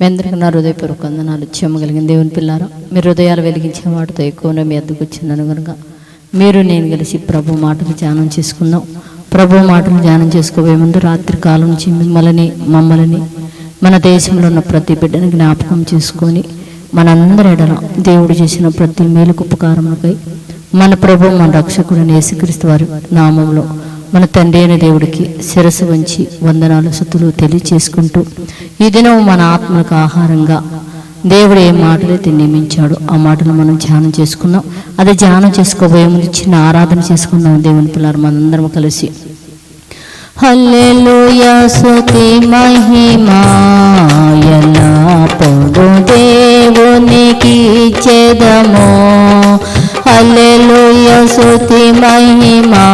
మీ అందరికీ నా హృదయపూర్వక వందనాలు చెమ్మగలిగిన దేవుని పిల్లారా. మీ హృదయాలు వెలిగించే వాటితో ఎక్కువనే మీ అద్దకు వచ్చిందని కనుక మీరు నేను కలిసి ప్రభు మాటలు ధ్యానం చేసుకుందాం. ప్రభు మాటలు ధ్యానం చేసుకోబోయే ముందు రాత్రి కాలం నుంచి మిమ్మల్ని మమ్మల్ని మన దేశంలో ఉన్న ప్రతి బిడ్డని జ్ఞాపకం చేసుకొని మనందరి ఎడల దేవుడు చేసిన ప్రతి మేలుకు ఉపకారములకై మన ప్రభు మన రక్షకుడు యేసుక్రీస్తు వారి నామంలో మన తండ్రి అయిన దేవుడికి శిరస్సు వంచి వందనాలు సుతులు తెలియచేసుకుంటూ ఈ దినం మన ఆత్మకు ఆహారంగా. దేవుడు ఏ మాటలైతే నియమించాడు. ఆ మాటలు మనం ధ్యానం చేసుకున్నాం. అదే ధ్యానం చేసుకోబోయే ముందు చిన్న ఆరాధన చేసుకుందాం దేవుని పిల్లలు మనందరం కలిసి. హల్లెలూయా స్తుతి మహిమా ఎల్లప్పుడు దేవునికి చెదమో హల్లెలూయా స్తుతి మహిమా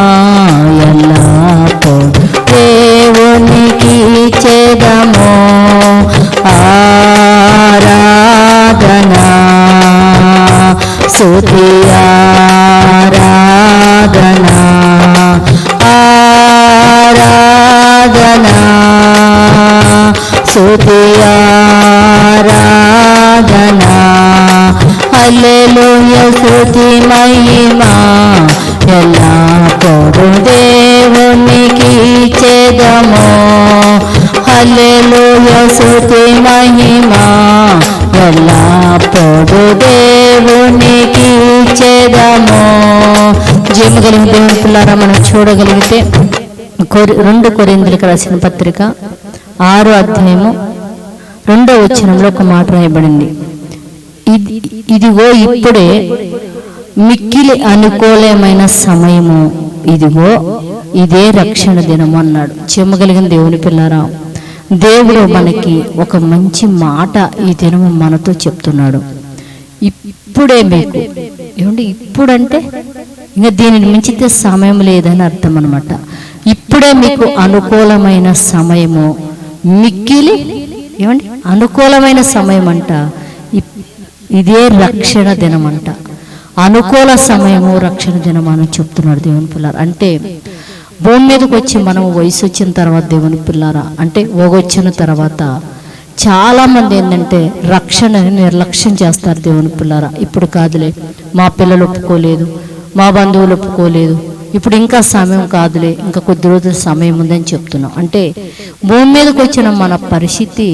ఆరాధనా స్తుతి ఆరాధనా ఆరాధనా స్తుతి ఆరాధనా హల్లెలూయా స్తుతి మహిమా ఎల్లప్పుడు దేవునికి చెదమో హల్లెలూయా స్తుతి మహిమా ఎలా దేవునికి చెదమో జీవగలిగిన దేవుని పిల్లారా మనం చూడగలిగితే కొరి రెండు కొరిందులకు రాసిన పత్రిక ఆరు అధ్యాయము రెండో వచనంలో ఒక మాట రాయబడింది. ఇది ఇదిగో ఇప్పుడే మిక్కిలి అనుకూలమైన సమయము. ఇదిగో ఇదే రక్షణ దినము అన్నాడు. చెమ్మగలిగిన దేవుని పిల్లారా దేవుడు మనకి ఒక మంచి మాట ఈ దినము మనతో చెప్తున్నాడు. ఇప్పుడే మీకు. ఏమంటే ఇప్పుడంటే ఇంకా దీనిని మించితే సమయం లేదని అర్థం అనమాట ఇప్పుడే మీకు అనుకూలమైన సమయము మిక్కిలి ఏమండి? అనుకూలమైన సమయం అంట ఇప్- ఇదే రక్షణ దినం అంట అనుకూల సమయము రక్షణ దినం అని చెప్తున్నాడు దేవుని పిల్లారు అంటే భూమి మీదకి వచ్చి మనం వయసు వచ్చిన తర్వాత దేవుని పిల్లారా? అంటే ఒగొచ్చిన తర్వాత చాలామంది ఏంటంటే రక్షణని నిర్లక్ష్యం చేస్తారు దేవుని పిల్లారా. ఇప్పుడు కాదులే మా పిల్లలు ఒప్పుకోలేదు మా బంధువులు ఒప్పుకోలేదు ఇప్పుడు ఇంకా సమయం కాదులే ఇంకా కొద్ది రోజుల సమయం ఉందని చెప్తున్నాం. అంటే భూమి మీదకి వచ్చిన మన పరిస్థితి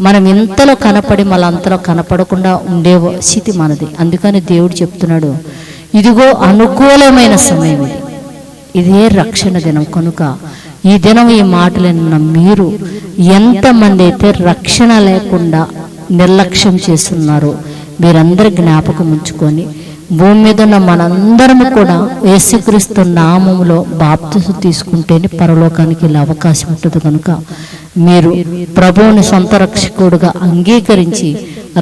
మనం ఇంతలో కనపడి మళ్ళీ అంతలో కనపడకుండా ఉండే స్థితి మనది. అందుకని దేవుడు చెప్తున్నాడు ఇదిగో అనుకూలమైన సమయం ఇది. ఇదే రక్షణ దినం. కనుక ఈ దినం ఈ మాటలన్న మీరు ఎంతమంది అయితే రక్షణ లేకుండా నిర్లక్ష్యం చేస్తున్నారో మీరందరూ జ్ఞాపకం ఉంచుకొని భూమి మీద ఉన్న మనందరము కూడా యేసుక్రీస్తు నామములో బాప్తిసు తీసుకుంటేనే పరలోకానికి వెళ్ళే అవకాశం ఉంటుంది కనుక మీరు ప్రభువుని సొంత రక్షకుడుగా అంగీకరించి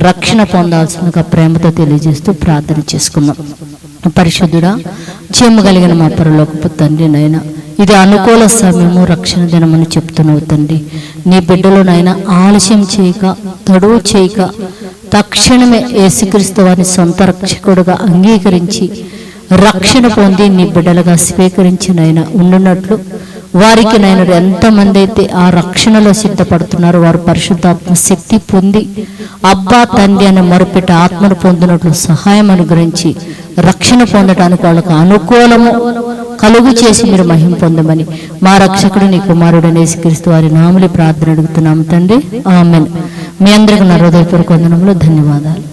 రక్షణ పొందాల్సిందిగా ప్రేమతో తెలియజేస్తూ ప్రార్థన చేసుకున్నాం పరిశుద్ధుడా చేయగలిగిన మా పరలోకపు తండ్రి నైనా ఇది అనుకూల సమయము రక్షణ దినమని చెప్తున్నావు తండ్రి. నీ బిడ్డలు నైనా ఆలస్యం చేయక తడువు చేయక తక్షణమే యేసుక్రీస్తు వారిని సొంత రక్షకుడుగా అంగీకరించి రక్షణ పొంది నీ బిడ్డలుగా స్వీకరించినైనా ఉండున్నట్లు వారికి నేను ఎంతమంది అయితే ఆ రక్షణలో సిద్ధపడుతున్నారో వారు పరిశుద్ధాత్మ శక్తి పొంది అబ్బా తండ్రి అనే మరుపెట్టి ఆత్మను పొందినట్లు సహాయం అనుగ్రహించి రక్షణ పొందడానికి వాళ్ళకు అనుకూలము కలుగు చేసి మీరు మహిం పొందమని మా రక్షకుడు నీ కుమారుడు నేసుక్రీస్తు వారి నాములి ప్రార్థన అడుగుతున్నాము తండ్రి. ఆమెన్. మీ అందరికి నా హృదయపూర్వక వందనములు. ధన్యవాదాలు.